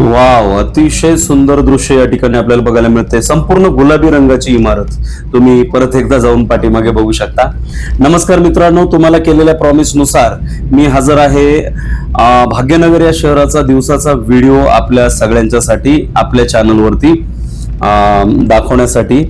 Wow अतिशय सुंदर दृश्य या ठिकाणी आपल्याला बघायला मिळते संपूर्ण गुलाबी रंगाची इमारत. तुम्ही परत एकदा जाऊन पाठीमागे बघू शकता. नमस्कार मित्रांनो तुम्हाला केलेल्या प्रॉमिसनुसार मी हजर आहे भाग्यनगर या शहराचा दिवसाचा व्हिडिओ आपल्या सगळ्यांच्यासाठी आपल्या चॅनलवरती दाखवण्यासाठी.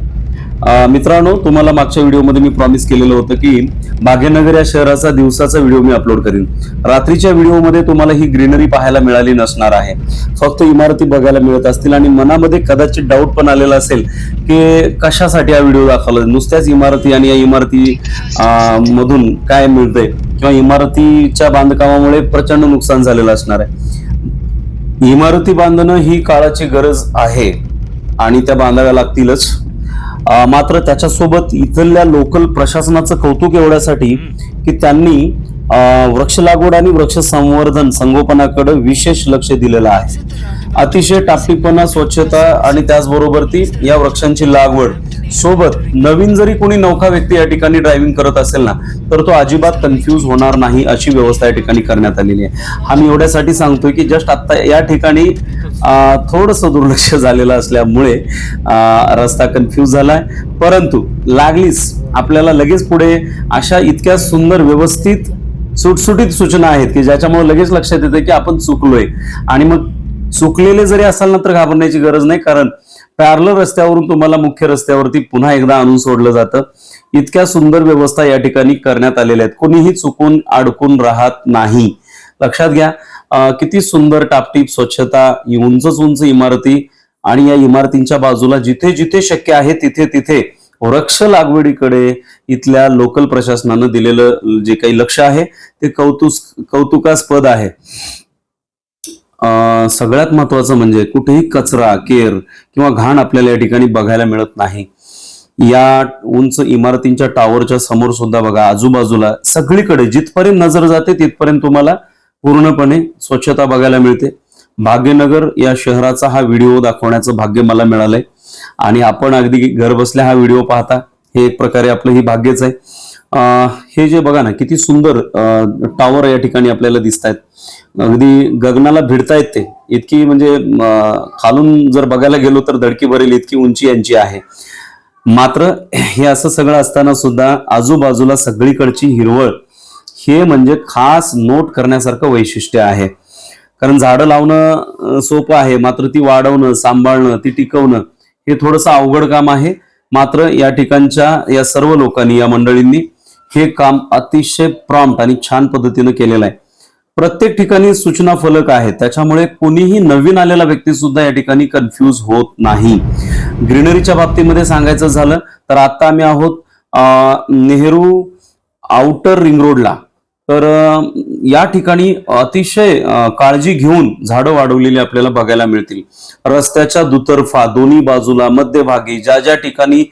मित्रांनो तुम्हाला मागच्या व्हिडिओमध्ये मी प्रॉमिस केलेलं होतं की भाग्यनगर या शहराचा दिवसाचा व्हिडिओ मी अपलोड करीन. रात्रीच्या व्हिडिओमध्ये तुम्हाला ही ग्रीनरी पाहायला मिळाली नसणार आहे. फक्त इमारती बघायला मिळत असतील आणि मनामध्ये कदाचित डाऊट पण आलेला असेल की कशासाठी हा व्हिडिओ दाखवला? नुसत्याच इमारती आणि या इमारती मधून काय मिळतंय? किंवा इमारतीच्या बांधकामामुळे प्रचंड नुकसान झालेलं असणार आहे. इमारती बांधणं ही काळाची गरज आहे आणि त्या बांधाव्या लागतीलच. मात्र त्याच्यासोबत इथल्या लोकल प्रशासनाचं कौतुक एवढ्यासाठी की त्यांनी वृक्ष लागवड आणि वृक्ष संवर्धन संगोपनाकडे विशेष लक्ष दिलेलं आहे. अतिशय टापटीपणा स्वच्छता आणि त्याचबरोबर ती या वृक्षांची लागवड सोबत नवीन जरी कोणी नौका व्यक्ती या ठिकाणी ड्रायव्हिंग करत असेल ना तर तो अजिबात कन्फ्यूज होणार नाही अशी व्यवस्था या ठिकाणी करण्यात आलेली आहे. हा मी एवढ्यासाठी सांगतोय की जस्ट आता या ठिकाणी थोडस दुर्लक्ष झालेलं असल्यामुळे रस्ता कन्फ्यूज झालाय. परंतु लागलीच आपल्याला लगेच पुढे अशा इतक्या सुंदर व्यवस्थित सुटसुटीत सूचना आहेत की ज्याच्यामुळे लगेच लक्षात येतं की आपण चुकलोय. आणि मग चुकलेले जरी असाल ना तर घाबरण्याची गरज नाही कारण पॅरलर रस्त्यावरून तुम्हाला मुख्य रस्त्यावरती पुन्हा एकदा आणून सोडलं जातं. इतक्या सुंदर व्यवस्था या ठिकाणी करण्यात आलेल्या आहेत. कोणीही चुकून अडकून राहत नाही. लक्षात घ्या किती सुंदर टापटीप स्वच्छता उंचच उंच इमारती आणि या इमारतींच्या बाजूला जिथे जिथे शक्य आहे तिथे तिथे वृक्ष लागवडीकडे इथल्या लोकल प्रशासनानं दिलेलं जे काही लक्ष आहे ते कौतुक कौतुकास्पद आहे. सगळ्यात महत्वाचं म्हणजे कुठेही कचरा केर किंवा घाण आपल्याला या ठिकाणी बघायला मिळत नाही. या उंच इमारतींच्या टावरच्या समोर सुद्धा बघा आजूबाजूला सगळीकडे जिथपर्यंत नजर जाते तिथपर्यंत तुम्हाला पूर्णपणे स्वच्छता बघायला मिळते. भाग्यनगर या शहराचा हा व्हिडिओ दाखवण्याचं भाग्य मला मिळालंय. आणि आपण अगदी घर बसल्या हा व्हिडिओ पाहता हे एक प्रकारे आपलं ही भाग्यच आहे. हे जे बघा ना किती सुंदर टावर या ठिकाणी आपल्याला दिसत आहेत अगदी गगनाला भिडतायत ते. इतकी म्हणजे खालून जर बघायला गेलो तर धडकी भरेल इतकी उंची यांची आहे. मात्र हे असं सगळं असताना सुद्धा आजूबाजूला सगळीकडची हिरवळ हे म्हणजे खास नोट करण्यासारखं वैशिष्ट्य आहे. कारण झाडं लावणं सोपं आहे. मात्र ती वाढवणं सांभाळणं ती टिकवणं हे थोडंसं अवघड काम आहे. मात्र या ठिकाणच्या या सर्व लोकांनी या मंडळींनी हे काम अतिशय प्रॉम्प्ट आणि छान पद्धतीनं केलेलं आहे. प्रत्येक ठिकाणी सूचना फलक आहेत. त्याच्यामुळे कोणीही नवीन आलेला व्यक्ती सुद्धा या ठिकाणी कन्फ्यूज होत नाही. ग्रीनरीच्या बाबतीमध्ये सांगायचं झालं तर आता आम्ही आहोत नेहरू आउटर रिंग रोडला तर या ठिकाणी अतिशय काळजी घेऊन झाडं वाढवलेली आपल्याला बघायला मिळतील. रस्त्याच्या दुतर्फा दोन्ही बाजूला मध्यभागी ज्या ज्या ठिकाणी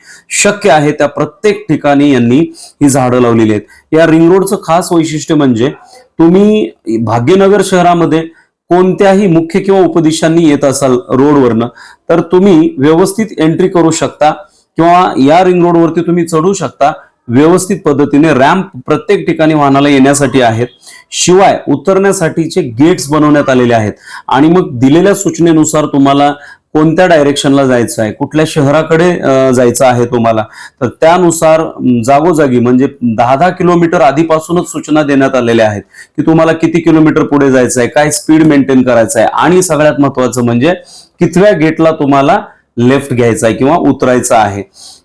शक्य आहे त्या प्रत्येक ठिकाणी यांनी ही झाडं लावलेली आहेत. या रिंग रोडचं खास वैशिष्ट्य म्हणजे तुम्ही भाग्यनगर शहरामध्ये कोणत्याही मुख्य किंवा उपदिशांनी येत असाल रोडवरनं तर तुम्ही व्यवस्थित एंट्री करू शकता किंवा या रिंग रोडवरती तुम्ही चढू शकता. व्यवस्थित पद्धतीने रॅम्प प्रत्येक ठिकाणी वाहनाला येण्यासाठी आहेत. शिवाय उतरण्यासाठीचे गेट्स बनवण्यात आलेले आहेत. आणि मग दिलेल्या सूचनेनुसार तुम्हाला कोणत्या डायरेक्शनला जायचं आहे? कुठल्या शहराकडे जायचं आहे तुम्हाला? तर त्यानुसार जागोजागी म्हणजे दहा दहा किलोमीटर आधीपासूनच सूचना देण्यात आलेल्या आहेत की तुम्हाला किती किलोमीटर पुढे जायचं आहे काय स्पीड मेंटेन करायचं आहे आणि सगळ्यात महत्वाचं म्हणजे कितव्या गेटला तुम्हाला लेफ्ट घ्यायचा आहे किंवा उतरायचं आहे.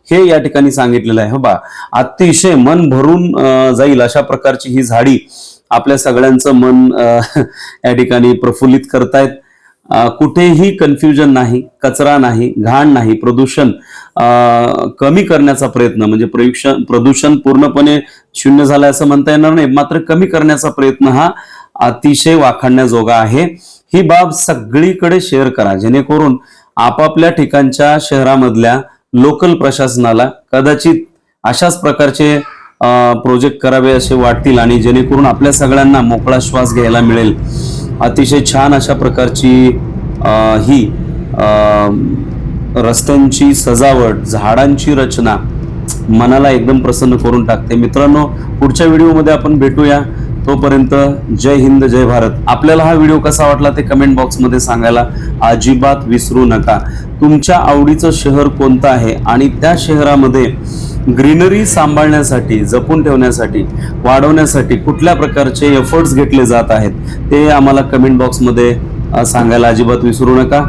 हे या ठिकाणी सांगितलेलं आहे. हो बा. अतिशय मन भरून जाईल अशा प्रकारची ही झाडी आपल्या सगळ्यांचं मन या ठिकाणी प्रफुल्लित करतायत. कुठेही कन्फ्युजन नाही कचरा नाही घाण नाही प्रदूषण कमी करण्याचा प्रयत्न म्हणजे प्रयुषण प्रदूषण पूर्णपणे शून्य झालं असं म्हणता येणार नाही मात्र कमी करण्याचा प्रयत्न हा अतिशय वाखाणण्याजोगा आहे. ही बाब सगळीकडे शेअर करा जेणेकरून आपापल्या ठिकाणच्या शहरामधल्या लोकल प्रशासनाला कदाचित अशाच प्रकारचे प्रोजेक्ट करावे असे वाटतील आणि जेणेकरून आपल्या सगळ्यांना मोकळा श्वास घ्यायला मिळेल. अतिशय छान अशा प्रकारची ही रस्त्यांची सजावट झाडांची रचना मनाला एकदम प्रसन्न करून टाकते. मित्रांनो पुढच्या व्हिडिओमध्ये आपण भेटूया. तोपर्यंत जय हिंद जय भारत. आपल्याला हा व्हिडिओ कसा वाटला ते कमेंट बॉक्समध्ये सांगायला अजिबात विसरू नका. तुमच्या आवडीचं शहर कोणतं आहे? आणि त्या शहरामध्ये ग्रीनरी सांभाळण्यासाठी जपून ठेवण्यासाठी वाढवण्यासाठी कुठल्या प्रकारचे एफर्ट्स घेतले जात आहेत? ते आम्हाला कमेंट बॉक्समध्ये सांगायला अजिबात विसरू नका.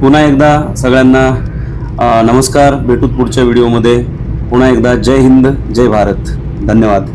पुन्हा एकदा सगळ्यांना नमस्कार. भेटूत पुढच्या व्हिडिओमध्ये पुन्हा एकदा जय हिंद जय भारत. धन्यवाद.